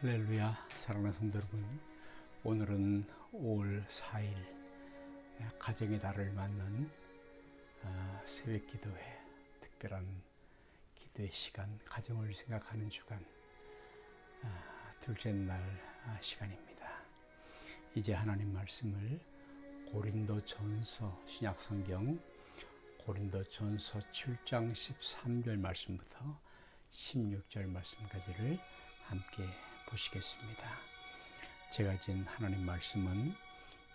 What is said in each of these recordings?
할렐루야 사랑하는 성도 여러분. 오늘은 5월 4일 가정의 달을 맞는 아, 새벽 기도회 특별한 기도의 시간 가정을 생각하는 주간 아, 둘째 날 아, 시간입니다. 이제 하나님 말씀을 고린도 전서 신약 성경 고린도 전서 7장 13절 말씀부터 16절 말씀까지를 함께 보시겠습니다. 제가 진 하나님 말씀은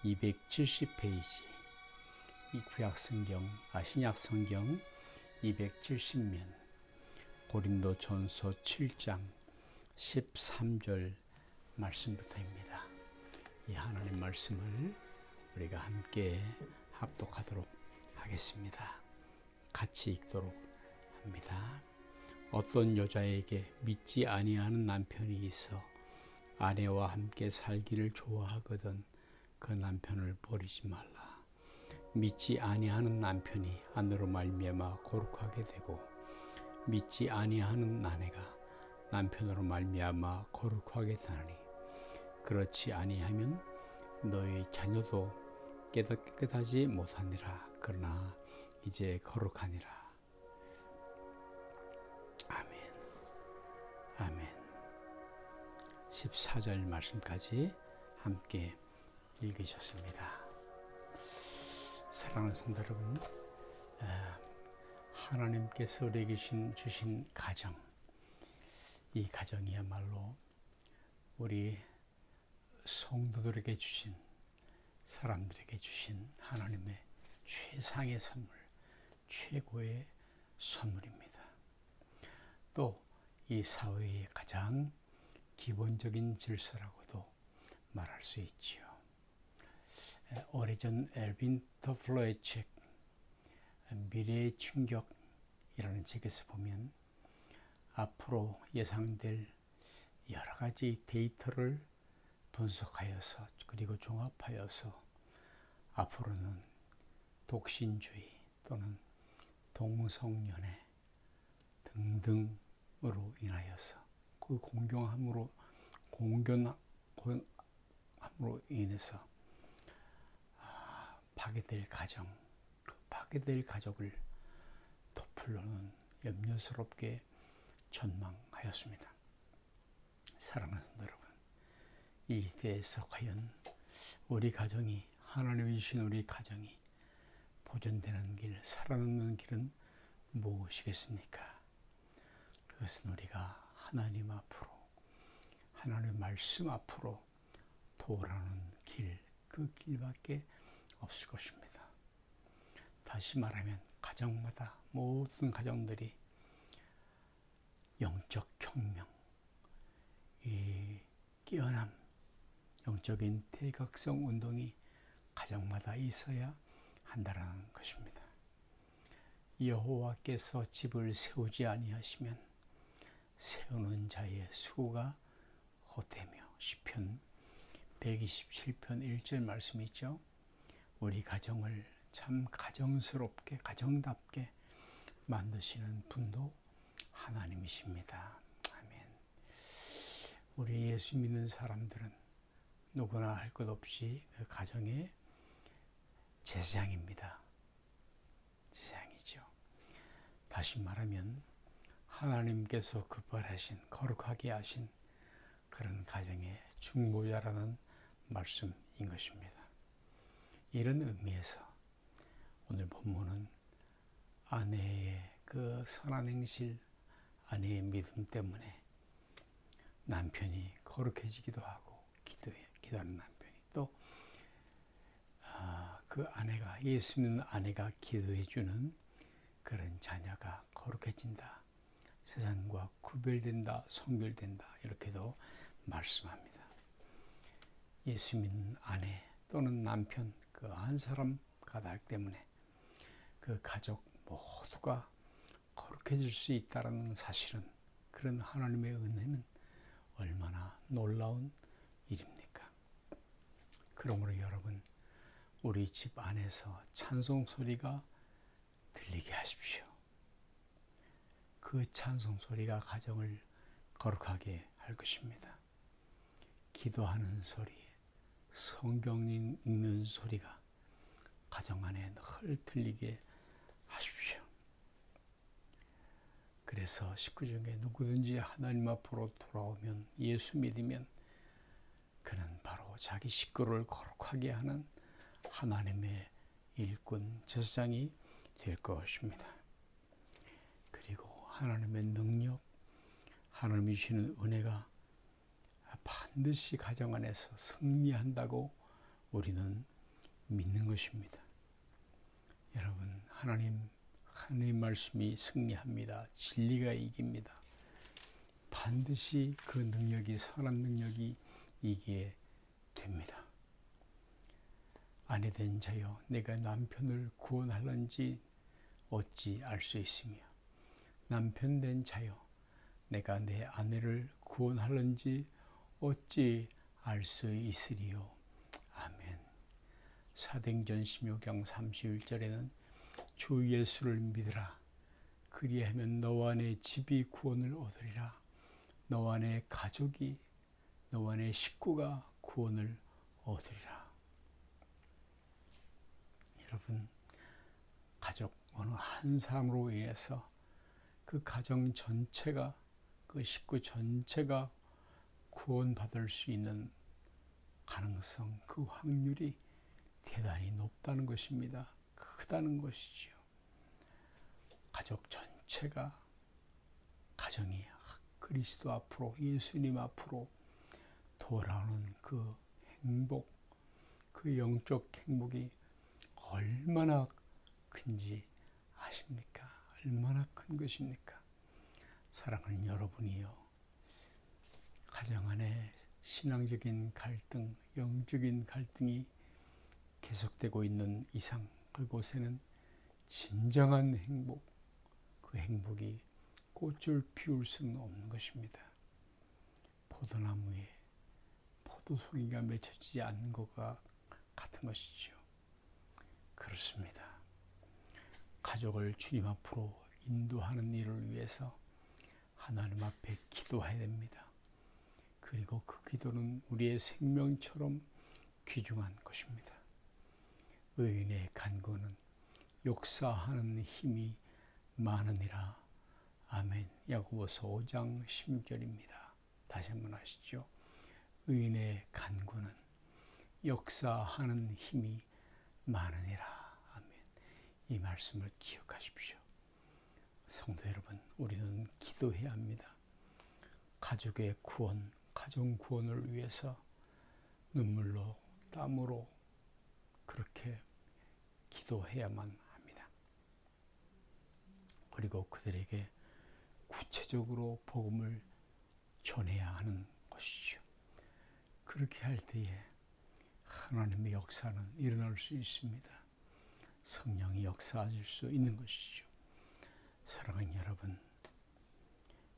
270페이지 이 구약 성경, 아 신약 성경 270면 고린도 전서 7장 13절 말씀부터입니다. 이 하나님 말씀을 우리가 함께 합독하도록 하겠습니다. 같이 읽도록 합니다. 어떤 여자에게 믿지 아니하는 남편이 있어 아내와 함께 살기를 좋아하거든 그 남편을 버리지 말라. 믿지 아니하는 남편이 아내로 말미암아 거룩하게 되고 믿지 아니하는 아내가 남편으로 말미암아 거룩하게 되나니 그렇지 아니하면 너희 자녀도 깨닫지 못하니라 그러나 이제 거룩하니라 14절 말씀까지 함께 읽으셨습니다. 사랑하는 성도 여러분, 하나님께서 우리에게 주신 가정, 이 가정이야말로 우리 성도들에게 주신 사람들에게 주신 하나님의 최상의 선물, 최고의 선물입니다. 또 이 사회의 가장 기본적인 질서라고도 말할 수 있지요. 오래전 엘빈 터플러의 책 미래의 충격이라는 책에서 보면 앞으로 예상될 여러 가지 데이터를 분석하여서 그리고 종합하여서 앞으로는 독신주의 또는 동성연애 등등 으로 인하여서 그 공경함으로 공견함으로 인해서 아, 파괴될 가정, 그 파괴될 가족을 도플로는 염려스럽게 전망하였습니다. 사랑하는 여러분, 이 시대에서 과연 우리 가정이 하나님이 주신 우리 가정이 보존되는 길, 살아남는 길은 무엇이겠습니까? 그것은 우리가 하나님 앞으로 하나님의 말씀 앞으로 돌아오는 길, 그 길밖에 없을 것입니다. 다시 말하면 가정마다 모든 가정들이 영적 혁명, 이 깨어남, 영적인 대각성 운동이 가정마다 있어야 한다는 것입니다. 여호와께서 집을 세우지 아니하시면 세우는 자의 수고가 헛되며 시편 127편 1절 말씀이 있죠. 우리 가정을 참 가정스럽게 가정답게 만드시는 분도 하나님이십니다. 아멘. 우리 예수 믿는 사람들은 누구나 할 것 없이 그 가정의 제사장입니다. 제사장이죠. 다시 말하면 하나님께서 급발하신 거룩하게 하신 그런 가정의 중보자라는 말씀인 것입니다. 이런 의미에서 오늘 본문은 아내의 그 선한 행실, 아내의 믿음 때문에 남편이 거룩해지기도 하고 기도해 기도하는 남편이 또그 아, 아내가 예수 믿는 아내가 기도해 주는 그런 자녀가 거룩해진다. 세상과 구별된다, 성별된다 이렇게도 말씀합니다. 예수 믿는 아내 또는 남편 그 한 사람 가닥 때문에 그 가족 모두가 거룩해질 수 있다는 사실은 그런 하나님의 은혜는 얼마나 놀라운 일입니까? 그러므로 여러분 우리 집 안에서 찬송 소리가 들리게 하십시오. 그 찬송 소리가 가정을 거룩하게 할 것입니다. 기도하는 소리, 성경 읽는 소리가 가정 안에 늘 들리게 하십시오. 그래서 식구 중에 누구든지 하나님 앞으로 돌아오면 예수 믿으면 그는 바로 자기 식구를 거룩하게 하는 하나님의 일꾼 제사장이 될 것입니다. 하나님의 능력, 하나님이 주시는 은혜가 반드시 가정 안에서 승리한다고 우리는 믿는 것입니다. 여러분, 하나님, 하나님 말씀이 승리합니다. 진리가 이깁니다. 반드시 그 능력이, 선한 능력이 이기게 됩니다. 아내 된 자여, 내가 남편을 구원할런지 어찌 알 수 있으며, 남편 된 자여, 내가 내 아내를 구원할런지 어찌 알 수 있으리요. 아멘. 사도행전 16장 31절에는 주 예수를 믿으라. 그리하면 너와 내 집이 구원을 얻으리라. 너와 내 가족이 너와 내 식구가 구원을 얻으리라. 여러분 가족 어느 한 사람으로 인해서 그 가정 전체가 그 식구 전체가 구원받을 수 있는 가능성, 그 확률이 대단히 높다는 것입니다. 크다는 것이지요. 가족 전체가 가정이 그리스도 앞으로 예수님 앞으로 돌아오는 그 행복, 그 영적 행복이 얼마나 큰지 아십니까? 얼마나 큰 것입니까? 사랑하는 여러분이요. 가정 안에 신앙적인 갈등, 영적인 갈등이 계속되고 있는 이상 그곳에는 진정한 행복, 그 행복이 꽃을 피울 수는 없는 것입니다. 포도나무에 포도송이가 맺혀지지 않는 것과 같은 것이죠. 그렇습니다. 가족을 주님 앞으로 인도하는 일을 위해서 하나님 앞에 기도해야 됩니다. 그리고 그 기도는 우리의 생명처럼 귀중한 것입니다. 의인의 간구는 역사하는 힘이 많으니라. 아멘. 야고보서 5장 16절입니다. 다시 한번 하시죠. 의인의 간구는 역사하는 힘이 많으니라. 이 말씀을 기억하십시오. 성도 여러분, 우리는 기도해야 합니다. 가족의 구원, 가정 구원을 위해서 눈물로, 땀으로 그렇게 기도해야만 합니다. 그리고 그들에게 구체적으로 복음을 전해야 하는 것이죠. 그렇게 할 때에 하나님의 역사는 일어날 수 있습니다. 성령이 역사하실 수 있는 것이죠. 사랑하는 여러분,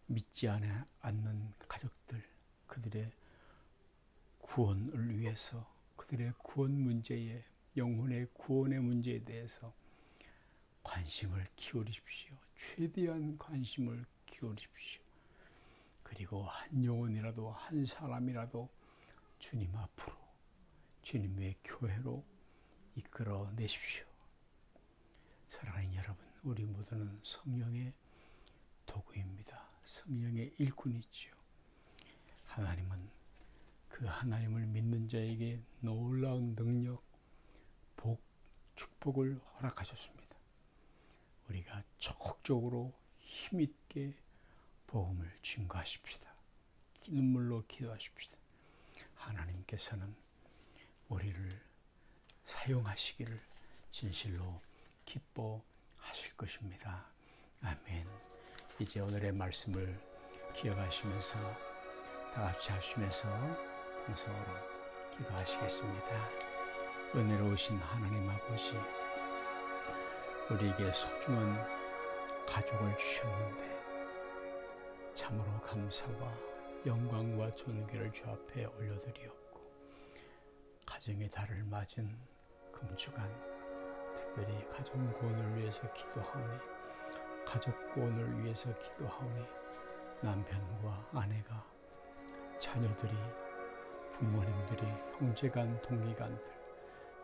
믿지 않는 가족들, 그들의 구원을 위해서, 그들의 구원 문제에, 영혼의 구원의 문제에 대해서 관심을 기울이십시오. 최대한 관심을 기울이십시오. 그리고 한 영혼이라도, 한 사람이라도 주님 앞으로, 주님의 교회로 이끌어 내십시오. 사랑하는 여러분, 우리 모두는 성령의 도구입니다. 성령의 일꾼이지요. 하나님은 그 하나님을 믿는 자에게 놀라운 능력, 복, 축복을 허락하셨습니다. 우리가 적극적으로 힘있게 복음을 증거하십시다. 눈물로 기도하십시다. 하나님께서는 우리를 사용하시기를 진실로 기뻐하실 것입니다. 아멘. 이제 오늘의 말씀을 기억하시면서 다 같이 하시면서 동성으로 기도하시겠습니다. 은혜로우신 하나님 아버지, 우리에게 소중한 가족을 주셨는데 참으로 감사와 영광과 존귀를 주 앞에 올려드리옵고 가정의 달을 맞은 금주간 특별히 가정 구원을 위해서 기도하오니 가족 구원을 위해서 기도하오니 남편과 아내가 자녀들이 부모님들이 형제간 동기간들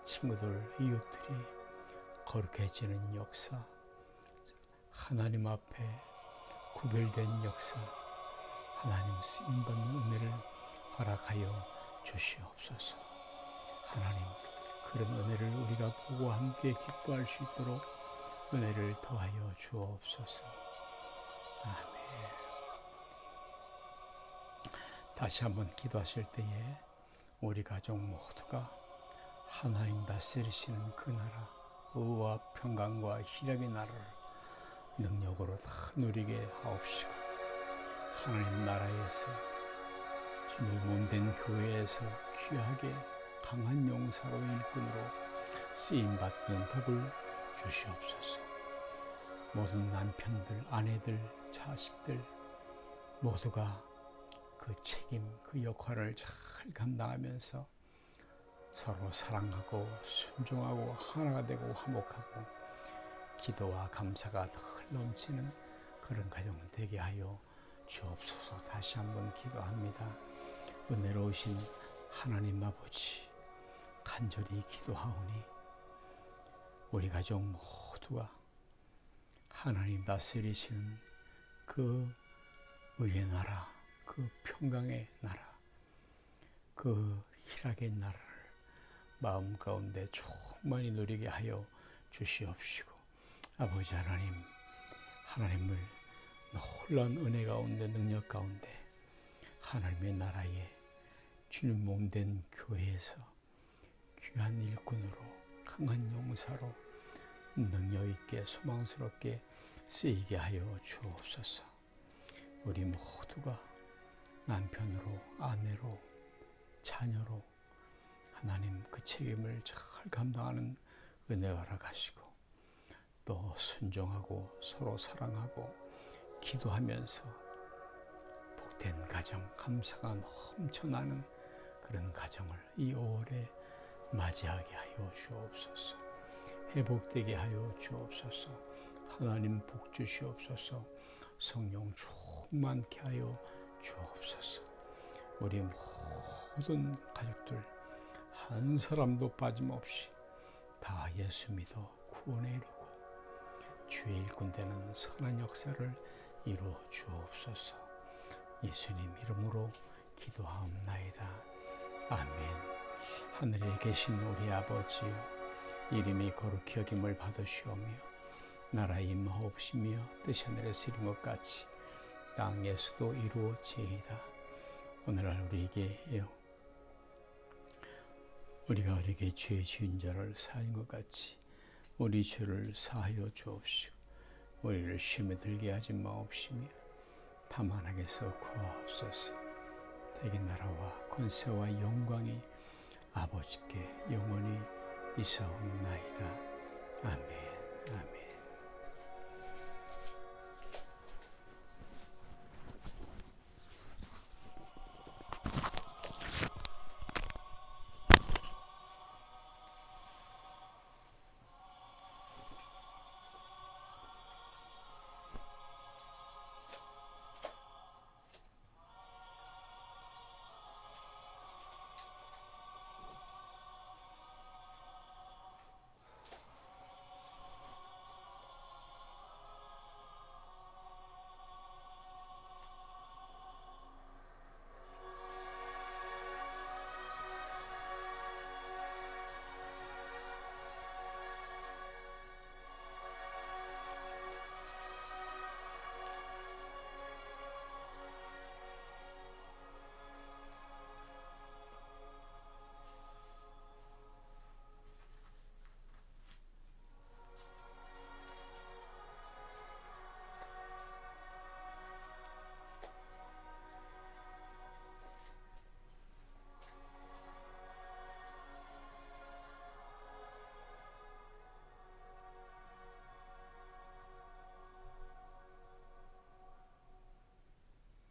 친구들 이웃들이 거룩해지는 역사 하나님 앞에 구별된 역사 하나님 쓰임받는 은혜를 허락하여 주시옵소서. 하나님 그런 은혜를 우리가 보고 함께 기뻐할 수 있도록 은혜를 더하여 주옵소서. 아멘. 다시 한번 기도하실 때에 우리 가족 모두가 하나님 다스리시는 그 나라 의와 평강과 희락의 나라를 능력으로 다 누리게 하옵시고 하나님 나라에서 주님 몸된 교회에서 귀하게 강한 용사로 일꾼으로 쓰임 받는 복을 주시옵소서. 모든 남편들, 아내들, 자식들 모두가 그 책임, 그 역할을 잘 감당하면서 서로 사랑하고 순종하고 하나가 되고 화목하고 기도와 감사가 늘 넘치는 그런 가정 되게 하여 주옵소서 다시 한번 기도합니다. 은혜로우신 하나님 아버지 간절히 기도하오니 우리 가족 모두가 하나님 다스리시는 그 의의 나라, 그 평강의 나라, 그 희락의 나라를 마음 가운데 충만히 누리게 하여 주시옵시고 아버지 하나님 하나님을 놀라운 은혜 가운데 능력 가운데 하나님의 나라에 주님 몸 된 교회에서 귀한 일꾼으로 강한 용사로 능력 있게 소망스럽게 쓰이게 하여 주옵소서. 우리 모두가 남편으로 아내로 자녀로 하나님 그 책임을 잘 감당하는 은혜 허락하시고 또 순종하고 서로 사랑하고 기도하면서 복된 가정 감사가 넘쳐나는 그런 가정을 이 5월에 맞이하게 하여 주옵소서. 회복되게 하여 주옵소서. 하나님 복 주시옵소서. 성령 충만케 하여 주옵소서. 우리 모든 가족들 한 사람도 빠짐없이 다 예수 믿어 구원에 이르고 주의 일꾼 되는 선한 역사를 이루어 주옵소서. 예수님 이름으로 기도하옵나이다. 아멘 하늘에 계신 우리 아버지여 이름이 거룩히 여김을 받으시오며 나라의 임하옵시며 뜻이 하늘에서 이룬 것 같이 땅에서도 이루어지이다. 오늘날 우리에게 우리가 우리에게 죄 지은 자를 사한 것 같이 우리 죄를 사하여 주옵시고 우리를 시험에 들게 하지 마옵시며 다만 하게서 구하옵소서 대개 나라와 권세와 영광이 아버지께 영원히 있사옵나이다. 아멘 아멘